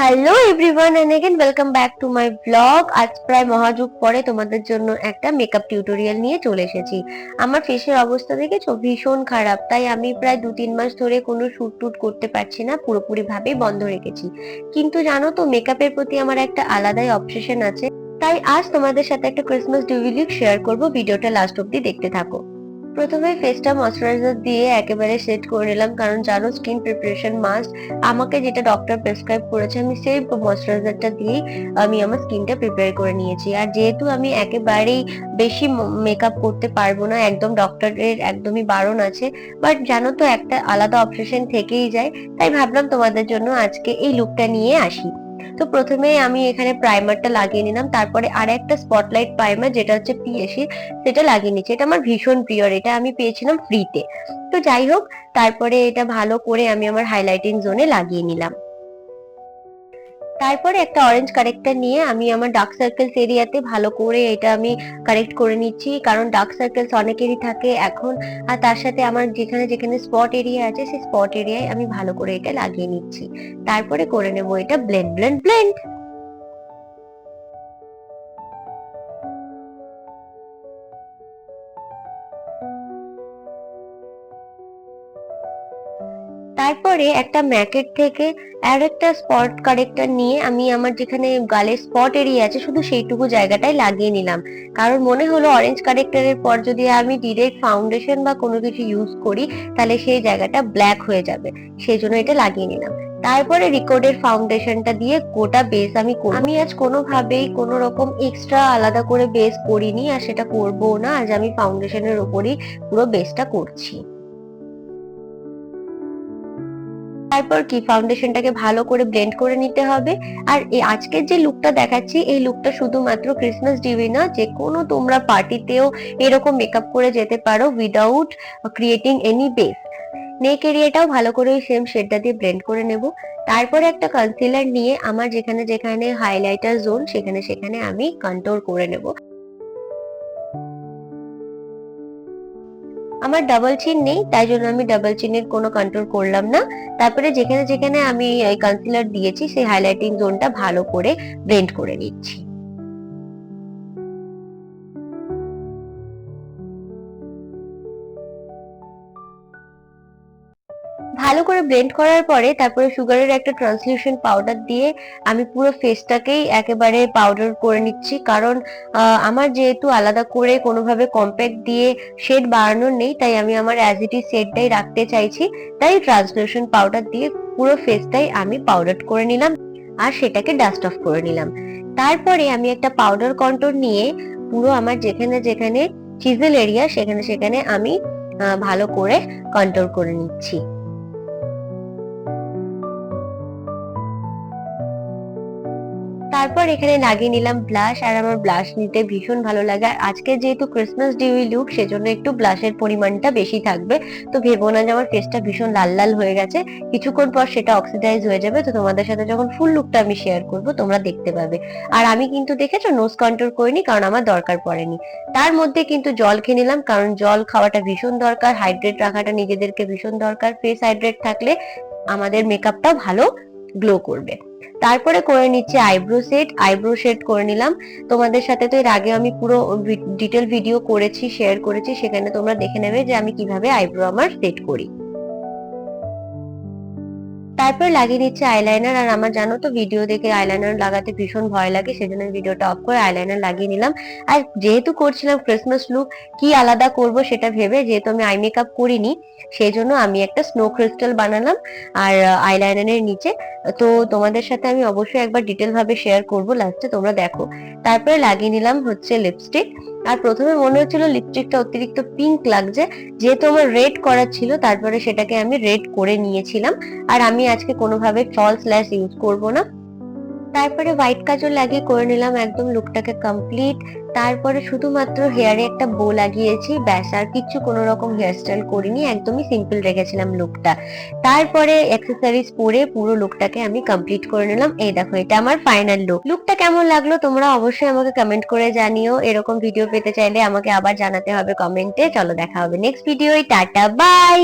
Hello everyone and again welcome back to my blog আজ প্রায় মহাযুগ পরে তোমাদের জন্য একটা মেকআপ টিউটোরিয়াল নিয়ে চলে এসেছি। আমার ফেসের অবস্থা দেখেছ? ভীষণ খারাপ। তাই আমি প্রায় দু তিন মাস ধরে কোনো শুট টুট করতে পারছি না পুরোপুরি ভাবে বন্ধ রেখেছি। কিন্তু জানো তো মেকআপের প্রতি আমার একটা আলাদাই অবসেশন আছে। তাই আজ তোমাদের সাথে একটা ক্রিসমাস ডিউলিক শেয়ার করব। ভিডিওটা লাস্ট অব্দি দেখতে থাকো। প্রথমে ফেসটা ময়শ্চারাইজার দিয়ে একেবারে সেট করে নিলাম, কারণ জানো স্কিন প্রিপারেশন মাস্ট আমাকে যেটা ডক্টর প্রেসক্রাইব করেছে, আমি সেই ময়শ্চারাইজারটা দিয়েই আমি আমার স্কিনটা প্রিপেয়ার করে নিয়েছি। আর যেহেতু আমি একেবারেই বেশি মেকআপ করতে পারব না, একদম ডক্টরের একদমই বারণ আছে বাট জানো তো একটা আলাদা অবসেশন থেকেই যায়। তাই ভাবলাম তোমাদের জন্য আজকে এই লুকটা নিয়ে আসি। তো প্রথমে আমি এখানে প্রাইমারটা লাগিয়ে নিলাম, তারপরে আর একটা স্পটলাইট প্রাইমার যেটা হচ্ছে পিএসি সেটা লাগিয়ে নিচ্ছি। এটা আমার ভীষণ প্রিয় এটা আমি পেয়েছিলাম ফ্রিতে তো। যাই হোক, তারপরে এটা ভালো করে আমি আমার হাইলাইটিং জোনে লাগিয়ে নিলাম। তারপরে একটা অরেঞ্জ কারেক্টার নিয়ে আমি আমার ডার্ক সার্কেলস এরিয়াতে ভালো করে এটা আমি কারেক্ট করে নিচ্ছি। কারণ ডার্ক সার্কেলস অনেকেরই থাকে এখন। আর তার সাথে আমার যেখানে যেখানে স্পট এরিয়া আছে, সেই স্পট এরিয়ায় আমি ভালো করে এটা লাগিয়ে নিচ্ছি। তারপরে করে নেব এটা ব্লেন্ড ব্লেন্ড ব্লেন্ড তারপরে একটা ম্যাকেট থেকে আর একটা স্পট কারেক্টর নিয়ে আমি আমার যেখানে গালের স্পট এরিয়া আছে, শুধু সেইটুকু জায়গাটায় লাগিয়ে নিলাম। কারণ মনে হলো অরেঞ্জ কারেক্টারের পর যদি আমি ডিরেক্ট ফাউন্ডেশন বা কোনো কিছু ইউজ করি, তাহলে সেই জায়গাটা ব্ল্যাক হয়ে যাবে। সেই জন্য এটা লাগিয়ে নিলাম। তারপরে রিকোডের ফাউন্ডেশনটা দিয়ে গোটা বেস আমি আমি আজ কোনোভাবেই কোনো রকম এক্সট্রা আলাদা করে বেস করিনি আর সেটা করব না। আজ আমি ফাউন্ডেশনের ওপরই পুরো বেসটা করছি। তারপর কি ফাউন্ডেশনটাকে ভালো করে ব্লেন্ড করে নিতে হবে। আর এই আজকের যে লুকটা দেখাচ্ছি, এই লুকটা শুধুমাত্র ক্রিসমাস ডিভি না, যে কোনো তোমরা পার্টিতেও এরকম মেকআপ করে যেতে পারো without creating any base neck এরিয়াটাও ভালো করে ওই সেম শেডটা দিয়ে ব্লেন্ড করে নেব। তারপরে একটা কনসিলার নিয়ে আমার যেখানে যেখানে হাইলাইটার জোন সেখানে সেখানে আমি কন্ট্রোল করে নেব। আমার ডাবল চিন নেই, তাই জন্য আমি ডাবল চিনের কোনো কন্ট্রোল করলাম না। তারপরে যেখানে যেখানে আমি কনসিলার দিয়েছি, সেই হাইলাইটিং জোনটা ভালো করে ব্লেন্ড করে নিচ্ছি। ভালো করে ব্লেন্ড করার পরে তারপরে সুগারের একটা ট্রান্সলিউশন পাউডার দিয়ে আমি পুরো ফেসটাকেই একেবারে পাউডার করে নিচ্ছি। কারণ আমার যেহেতু আলাদা করে কোনোভাবে কম্প্যাক্ট দিয়ে শেড বাড়ানোর নেই, তাই আমি আমার অ্যাজ ইট শেডটাই রাখতে চাইছি। তাই ট্রান্সলিউশন পাউডার দিয়ে পুরো ফেসটাই আমি পাউডার করে নিলাম আর সেটাকে ডাস্ট অফ করে নিলাম। তারপরে আমি একটা পাউডার কন্ট্রোল নিয়ে পুরো আমার যেখানে যেখানে চিজেল এরিয়া সেখানে সেখানে আমি ভালো করে কন্ট্রোল করে নিচ্ছি। তারপর এখানে লাগিয়ে নিলাম ব্লাশ আর আমার ব্লাশ নিতে ভীষণ ভালো লাগে। আর আজকে যেহেতু ক্রিসমাস ডিউই লুক সেজন্য একটু ব্লাশের পরিমাণটা বেশি থাকবে। তো ভেবো না যে আমার ফেসটা ভীষণ লাল লাল হয়ে গেছে। কিছুক্ষণ পর সেটা অক্সিডাইজ হয়ে যাবে। তো তোমাদের সাথে যখন ফুল লুকটা আমি শেয়ার করব, তোমরা দেখতে পাবে। আর আমি কিন্তু দেখেছ নোজ কন্ট্রোল করিনি, কারণ আমার দরকার পড়েনি। তার মধ্যে কিন্তু জল খেয়ে নিলাম, কারণ জল খাওয়াটা ভীষণ দরকার হাইড্রেট রাখাটা নিজেদেরকে ভীষণ দরকার। ফেস হাইড্রেট থাকলে আমাদের মেকআপটা ভালো। গ্লো করবে। তারপরে করে নিচ্ছে আইব্রো সেট আইব্রো সেট করে নিলাম। তোমাদের সাথে তো এর আগে আমি পুরো ডিটেল ভিডিও করেছি শেয়ার করেছি, সেখানে তোমরা দেখে নেবে যে আমি কীভাবে আইব্রো আমার সেট করি। তারপর লাগিয়ে নিচ্ছে আইলাইনার আর আমার জানো তো ভিডিও দেখে আইলাইনার লাগাতে ভীষণ ভয় লাগে, সেজন্য ভিডিওটা অফ করে আইলাইনার লাগিয়ে নিলাম। আর যেহেতু করছিলাম ক্রিসমাস লুক কি আলাদা করব সেটা ভেবে যেহেতু আমি আই মেকআপ করিনি সেই জন্য আমি একটা স্নো ক্রিস্টাল বানালাম, আর আইলাইনারের নিচে। তো তোমাদের সাথে আমি অবশ্যই একবার ডিটেল ভাবে শেয়ার করব লাস্টে তোমরা দেখো। তারপরে লাগিয়ে নিলাম হচ্ছে লিপস্টিক আর প্রথমে মনে হচ্ছিল লিপস্টিকটা অতিরিক্ত পিঙ্ক লাগছে, যেহেতু আমার রেড করা ছিল, তারপরে সেটাকে আমি রেড করে নিয়েছিলাম। আর আমি আজকে কোনোভাবে ফলস ল্যাশ ইউজ করব না। তারপরে হোয়াইট কাজল লাগিয়ে করে নিলাম একদম লুকটাকে কমপ্লিট তারপরে শুধুমাত্র হেয়ারে একটা বো লাগিয়েছি, ব্যাস, আর কিছু কোনো রকম হেয়ারস্টাইল করিনি, একদমই সিম্পল রেখেছিলাম লুকটা তারপরে অ্যাক্সেসরিজ পরে পুরো লুকটাকে আমি কমপ্লিট করে নিলাম। এই দেখো, এটা আমার ফাইনাল লুক লুকটা কেমন লাগল তোমরা অবশ্যই আমাকে কমেন্ট করে জানিও। এরকম ভিডিও পেতে চাইলে আমাকে আবার জানাতে হবে কমেন্টে চলো দেখা হবে নেক্সট ভিডিও টাটা বাই